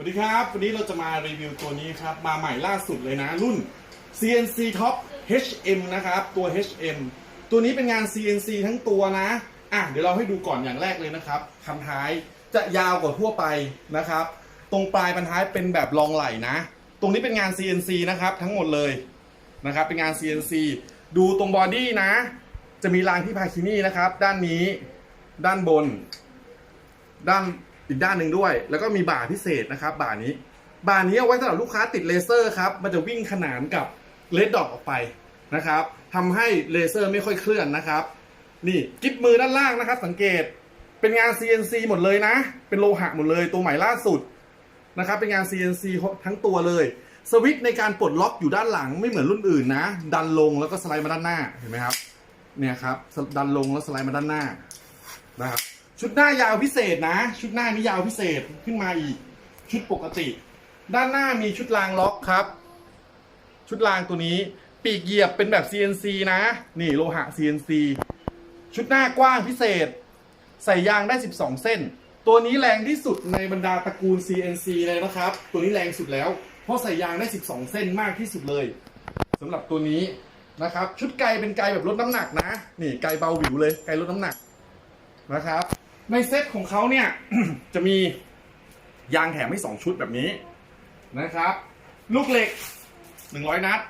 สวัสดีครับ วันนี้เราจะมารีวิวตัวนี้ครับ มาใหม่ล่าสุดเลยนะ รุ่น CNC Top HM นะครับ ตัว HM ตัวนี้เป็นงาน CNC ทั้งตัวนะ อะ เดี๋ยวเราให้ดูก่อนอย่างแรกเลยนะครับคันท้ายจะยาวกว่าทั่วไปนะครับ ตรงปลายบรรท้ายเป็นแบบรองไหล่นะ ตรงนี้เป็นงาน CNC นะครับ ทั้งหมดเลยนะครับ เป็นงาน CNC ดูตรงบอดี้นะ จะมีรางที่พาคินี่นะครับ ด้านนี้ ด้านบน ด้าน อีกด้านหนึ่งด้วย แล้วก็มีบ่าพิเศษนะครับ บ่านี้ บ่านี้เอาไว้สำหรับลูกค้าติดเลเซอร์ครับ มันจะวิ่งขนานกับเลดดอทออกไปนะครับทำให้เลเซอร์ไม่ค่อยเคลื่อนนะครับ นี่กิ๊บมือด้านล่างนะครับ สังเกตเป็นงาน CNC หมดเลยนะ เป็นโลหะหมดเลยตัวใหม่ล่าสุดนะครับ เป็นงาน CNC ทั้งตัวเลย สวิตช์ในการปลดล็อกอยู่ด้านหลังไม่เหมือนรุ่นอื่นนะ ดันลงแล้วก็สไลด์มาด้านหน้าเห็นไหมครับ เนี่ยครับ ดันลงแล้วสไลด์มาด้านหน้านะครับ ชุดหน้ายาวพิเศษนะ ชุดหน้านี้ยาวพิเศษขึ้นมาอีก ชุดปกติ ด้านหน้ามีชุดรางล็อกครับ ชุดรางตัวนี้ ปีกเหยียบเป็นแบบ CNC นะ นี่โลหะ CNC ชุดหน้ากว้างพิเศษ ใส่ยางได้ 12 เส้น ตัวนี้แรงที่สุดในบรรดาตระกูล CNC เลยนะครับ ตัวนี้แรงสุดแล้ว เพราะใส่ยางได้ 12 เส้นมากที่สุดเลยสำหรับตัวนี้นะครับ ชุดไกลเป็นไกลแบบลดน้ำหนักนะ นี่ไกลเบาหวิวเลยไกลลดน้ำหนักนะครับ ในเซตของเขาเนี่ย จะมียางแถมให้2ชุดแบบนี้นะครับ ลูกเหล็ก100นัด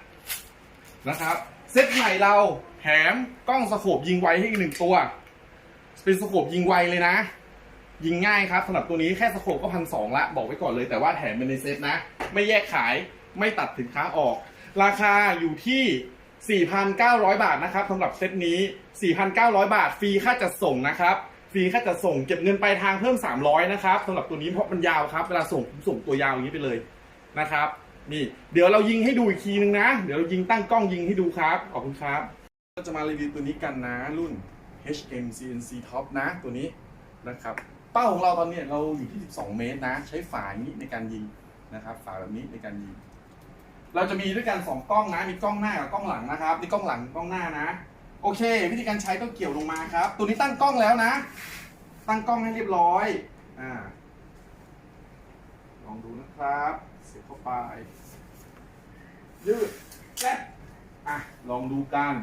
นะครับ เซตใหม่เราแถมกล้องสโคบยิงไวให้อีกหนึ่งตัว เป็นสโคบยิงไวเลยนะ ยิงง่ายครับสำหรับตัวนี้แค่สโคบก็พันสองละ บอกไว้ก่อนเลยแต่ว่าแถมเป็นในเซตนะ ไม่แยกขายไม่ตัดสินค้าออก ราคาอยู่ที่ 4,900 บาทนะครับสำหรับเซตนี้ 4,900 บาทฟรีค่าจัดส่งนะครับ ฟรีค่าจัดส่งเก็บเงินปลายทางเพิ่ม 300 นะครับสำหรับตัวนี้เพราะมันยาวครับ เวลาส่งผมส่งตัวยาวอย่างนี้ไปเลยนะครับ นี่ เดี๋ยวเรายิงให้ดูอีกทีนึงนะ เดี๋ยวเรายิงตั้งกล้องยิงให้ดูครับขอบคุณครับเราจะมารีวิวตัวนี้กันนะรุ่น HM CNC Top นะตัวนี้นะครับ เป้าของเราตอนนี้เราอยู่ที่ 12 เมตรนะ ใช้ฝาอย่างนี้ในการยิงนะครับ ฝาแบบนี้ในการยิง เราจะมีด้วยกัน 2 กล้องนะ มีกล้องหน้ากับกล้องหลังนะครับนี่กล้องหลังกล้องหน้านะ โอเค วิธีการใช้ก็เกี่ยวลงมาครับ ตัวนี้ตั้งกล้องแล้วนะ ตั้งกล้องให้เรียบร้อยอ่าลองดูนะครับ เสียบเข้าไป ยืดแซ่บอะ ลองดูกัน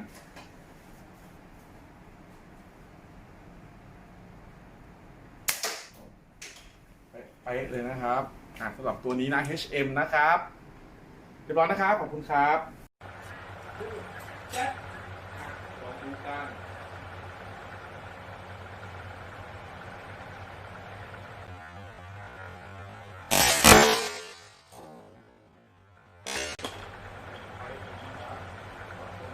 ไปเลยนะครับอะสำหรับตัวนี้นะ HM นะครับ เรียบร้อยนะครับ ขอบคุณครับ กลาง